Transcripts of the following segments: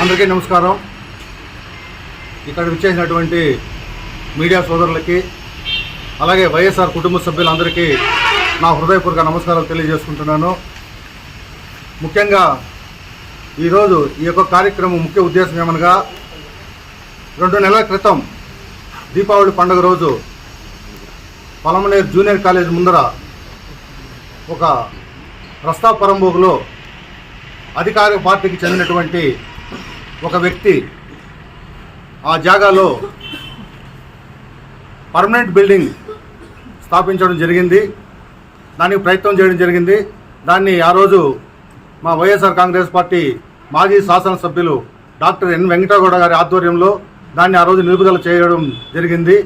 అందరికీ నమస్కారం. ఇక్కడ విచ్చేసినటువంటి మీడియా సోదరులకి అలాగే వైఎస్ఆర్ కుటుంబ సభ్యులందరికీ నా హృదయపూర్వక నమస్కారాలు తెలియజేసుకుంటున్నాను. ముఖ్యంగా ఈరోజు ఈ యొక్క కార్యక్రమం ముఖ్య ఉద్దేశం ఏమనగా రెండు నెలల క్రితం దీపావళి పండుగ రోజు పలమనేర్ జూనియర్ కాలేజ్ ముందర ఒక రస్తా పరంబోగులో అధికార పార్టీకి చెందినటువంటి ఒక వ్యక్తి ఆ జాగాలో పర్మనెంట్ బిల్డింగ్ స్థాపించడం జరిగింది. దానికి ప్రయత్నం చేయడం జరిగింది. దాన్ని ఆ రోజు మా వైఎస్ఆర్ కాంగ్రెస్ పార్టీ మాజీ శాసనసభ్యులు డాక్టర్ ఎన్ వెంకటగౌడ గారి ఆధ్వర్యంలో దాన్ని ఆ రోజు నిలుపుదల చేయడం జరిగింది.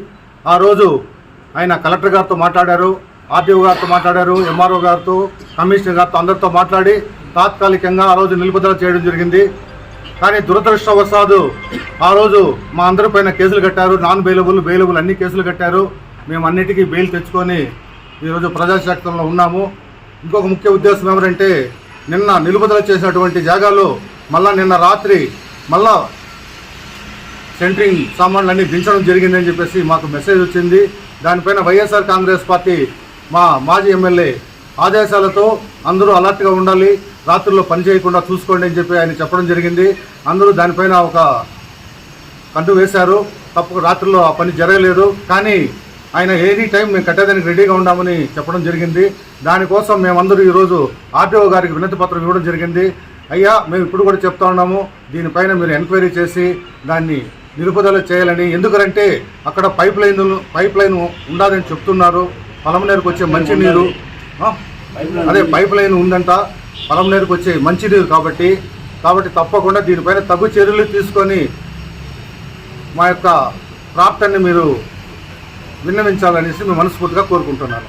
ఆ రోజు ఆయన కలెక్టర్ గారితో మాట్లాడారు ఆర్టీఓ గారితో మాట్లాడారు ఎంఆర్ఓ గారితో కమిషనర్ గారితో అందరితో మాట్లాడి తాత్కాలికంగా ఆ రోజు నిలుపుదల చేయడం జరిగింది. కానీ దురదృష్టవశాదు ఆ రోజు మా అందరి పైన కేసులు కట్టారు నాన్ బెయిలబుల్ బెయిలబుల్ అన్ని కేసులు కట్టారు. మేము అన్నిటికీ బెయిల్ తెచ్చుకొని ఈరోజు ప్రజాశక్తంలో ఉన్నాము. ఇంకొక ముఖ్య ఉద్దేశం ఏమిటంటే నిన్న నిలుపుదల చేసినటువంటి జాగాలో మళ్ళా నిన్న రాత్రి మళ్ళా సెంట్రింగ్ సామాన్లన్నీ దించడం జరిగిందని చెప్పేసి మాకు మెసేజ్ వచ్చింది. దానిపైన వైఎస్ఆర్ కాంగ్రెస్ పార్టీ మా మాజీ ఎమ్మెల్యే ఆదేశాలతో అందరూ అలర్ట్గా ఉండాలి రాత్రుల్లో పని చేయకుండా చూసుకోండి అని చెప్పి ఆయన చెప్పడం జరిగింది. అందరూ దానిపైన ఒక కంటు వేశారు. తప్పక రాత్రుల్లో ఆ పని జరగలేదు. కానీ ఆయన ఎనీ టైం మేము కట్టేదానికి రెడీగా ఉన్నామని చెప్పడం జరిగింది. దానికోసం మేమందరూ ఈరోజు ఆర్టీఓ గారికి వినతి పత్రం ఇవ్వడం జరిగింది. అయ్యా మేము ఇప్పుడు కూడా చెప్తా ఉన్నాము. దీనిపైన మీరు ఎంక్వైరీ చేసి దాన్ని నిలుపుదల చేయాలని. ఎందుకంటే అక్కడ పైప్ లైన్ పైప్ లైన్ ఉండాలని చెప్తున్నారు. పొలంనేరుకు వచ్చే మంచినీరు? అదే పైప్ లైన్ ఉందంట. పొలంనేరుకు వచ్చే మంచినీరు కాబట్టి కాబట్టి తప్పకుండా దీనిపైన తగు చర్యలు తీసుకొని మా యొక్క ప్రాప్తాన్ని మీరు విన్నవించాలనేసి మేము మనస్ఫూర్తిగా కోరుకుంటున్నాను.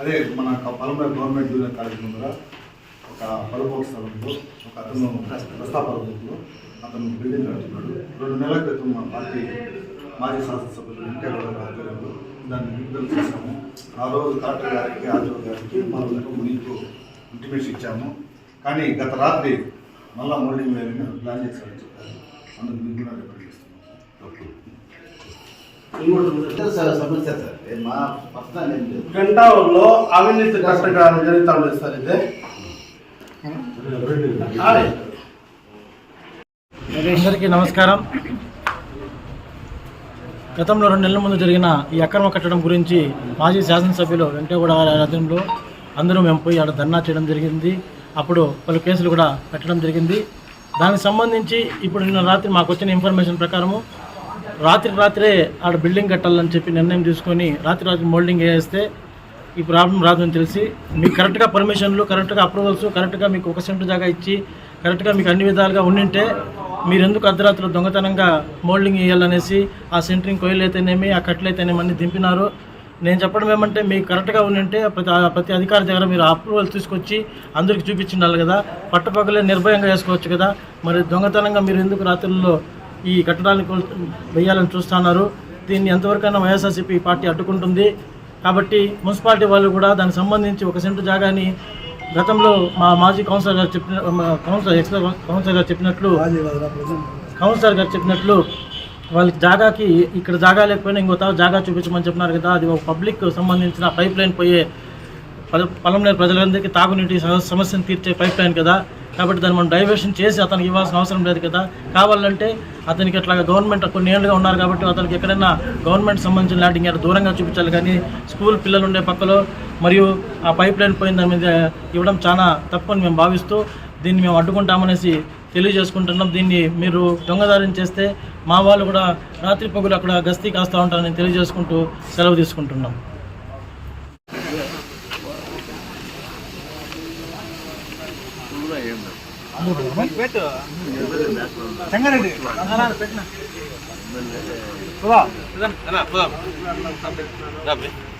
అదే మన పలమూరు గవర్నమెంట్ జూనియర్ కాలేజ్ ముందర ఒక పలుపోక స్థలంలో ఒక అతను ప్రస్తాపంలో అతను బిల్డింగ్ కడుతున్నాడు. రెండు నెలల క్రితం మా పార్టీ మాజీ శాసనసభ్యులు వెంకయ్య ఆధ్వర్యంలో దాన్ని విడుదల చేశాము. ఆ రోజు కలెక్టర్ గారికి ఆర్టీఓ గారికి మనకు ముందు ఇంటిమేషన్ ఇచ్చాము. కానీ గత రాత్రి మళ్ళా మోల్డింగ్ వేయాలని ప్లాన్ చేశారని చెప్పారు. అందుకు మీకు కూడా రిపోర్ట్ చేస్తున్నాం. సమస్య సార్. ఏ మా పర్సనల్ ఏం లేదు. గంటావుల్లో అవినీతి కష్టకాలం జరుగుతూ ఉండేది సార్ ఇది. అందరికీ నమస్కారం. గతంలో రెండు నెలల ముందు జరిగిన ఈ అక్రమ కట్టడం గురించి మాజీ శాసనసభ్యులు వెంకటగౌడ ఆధ్వర్యంలో అందరూ మేము పోయి ఆడ ధర్నా చేయడం జరిగింది. అప్పుడు పలు కేసులు కూడా పెట్టడం జరిగింది. దానికి సంబంధించి ఇప్పుడు నిన్న రాత్రి మాకు వచ్చిన ఇన్ఫర్మేషన్ ప్రకారము రాత్రి రాత్రే ఆడ బిల్డింగ్ కట్టాలని చెప్పి నిర్ణయం తీసుకొని రాత్రి రాత్రి మోల్డింగ్ వేస్తే ఈ ప్రాబ్లం రాదని తెలిసి మీకు కరెక్ట్గా పర్మిషన్లు కరెక్ట్గా అప్రూవల్స్ కరెక్ట్గా మీకు ఒక సెంటు జాగా ఇచ్చి కరెక్ట్గా మీకు అన్ని విధాలుగా ఉండింటే మీరు ఎందుకు అర్ధరాత్రులు దొంగతనంగా మోల్డింగ్ వేయాలనేసి ఆ సెంటరింగ్ కొయ్యలు అయితేనేమి ఆ కట్లు అయితేనేమి అన్ని దింపినారు. నేను చెప్పడం ఏమంటే మీకు కరెక్ట్గా ఉండింటే ప్రతి ప్రతి అధికారి దగ్గర మీరు అప్రూవల్ తీసుకొచ్చి అందరికి చూపించిండాలి కదా. పట్టపగలే నిర్భయంగా వేసుకోవచ్చు కదా. మరి దొంగతనంగా మీరు ఎందుకు రాత్రుల్లో ఈ కట్టడాన్ని వేయాలని చూస్తున్నారు? దీన్ని ఎంతవరకైనా వైఎస్ఆర్సీపీ పార్టీ అడ్డుకుంటుంది. కాబట్టి మున్సిపాలిటీ వాళ్ళు కూడా దానికి సంబంధించి ఒక సెంటు జాగాని గతంలో మా మాజీ కౌన్సిలర్ గారు చెప్పిన మా కౌన్సిలర్ ఎక్స్ కౌన్సిలర్ గారు చెప్పినట్లు కౌన్సిలర్ గారు చెప్పినట్లు వాళ్ళకి జాగాకి ఇక్కడ జాగా లేకపోయినా ఇంకో తావు జాగా చూపించమని చెప్పినారు కదా. అది ఒక పబ్లిక్ సంబంధించిన పైప్ లైన్ పోయే పల- పొలంలో ప్రజలందరికీ తాగునీటి సమస్యను తీర్చే పైప్ లైన్ కదా. కాబట్టి దాన్ని మనం డైవర్షన్ చేసి అతనికి ఇవ్వాల్సిన అవసరం లేదు కదా. కావాలంటే అతనికి అట్లా గవర్నమెంట్ కొన్ని ఏళ్ళుగా ఉన్నారు కాబట్టి అతనికి ఎక్కడైనా గవర్నమెంట్ సంబంధించిన ల్యాండ్ ఇంకా దూరంగా చూపించాలి. కానీ స్కూల్ పిల్లలు ఉండే పక్కలో మరియు ఆ పైప్ లైన్ పోయిన దాని మీద ఇవ్వడం చాలా తప్పు అని మేము భావిస్తూ దీన్ని మేము అడ్డుకుంటామనేసి తెలియజేసుకుంటున్నాం. దీన్ని మీరు దొంగదారిని చేస్తే మా వాళ్ళు కూడా రాత్రి పగులు అక్కడ గస్తీ కాస్తూ ఉంటారని తెలియజేసుకుంటూ సెలవు తీసుకుంటున్నాం.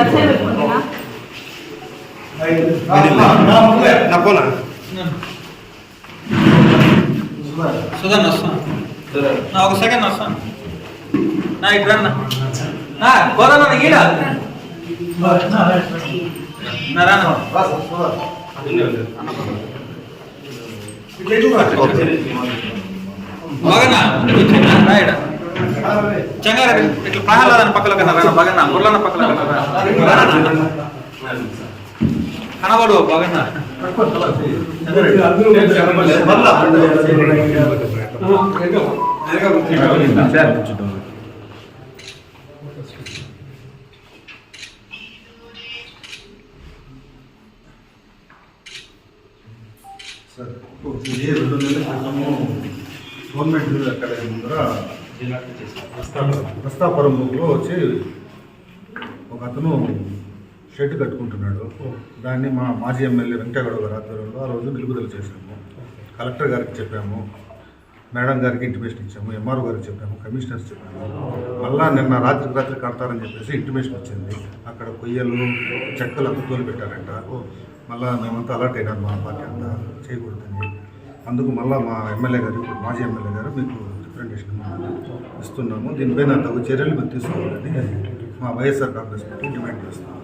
అసలు పెట్టుకుంటున్నా సుధన్ వస్తాను నా ఒక సెకండ్ వస్తాను నా ఇటు రన్న నా పోదా నా ఈడ నా రానా బాగన్నా రాయడ చంగారెడ్డి ఇట్లా ప్రహ్లాదన పక్కలో కన్నారా రానా? బాగన్నా మురళన్న పక్కలో కన్నారా కనబడు బాగన్నా సార్ రెండు నెలల క్రితము గవర్నమెంట్ అక్కడ ముందర ప్రస్తాపురంలో వచ్చి ఒక అతను షెడ్ కట్టుకుంటున్నాడు. దాన్ని మా మాజీ ఎమ్మెల్యే వెంకటగౌడ గారి ఆధ్వర్యంలో ఆ రోజు నిలుపుదల చేశాము. కలెక్టర్ గారికి చెప్పాము. మేడం గారికి ఇంటిమేషన్ ఇచ్చాము. ఎంఆర్ఓ గారికి చెప్పాము. కమిషనర్స్ చెప్పాము. మళ్ళా నిన్న రాత్రికి రాత్రి కడతారని చెప్పేసి ఇంటిమేషన్ వచ్చింది. అక్కడ కొయ్యలు చెక్కలు అంతా తోలి పెట్టారంట మళ్ళా మేమంతా అలర్ట్ అయినాం మా పార్టీ అంతా. చేయకూడదని. అందుకు మళ్ళీ మా ఎమ్మెల్యే గారు మాజీ ఎమ్మెల్యే గారు మీకు రిప్రజెంటేషన్ ఇస్తున్నాము దీనిపైన తగు చర్యలు మేము తీసుకోవాలని మా వైఎస్ఆర్ కాంగ్రెస్ పార్టీ డిమాండ్ చేస్తున్నాము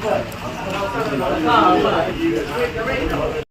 Look.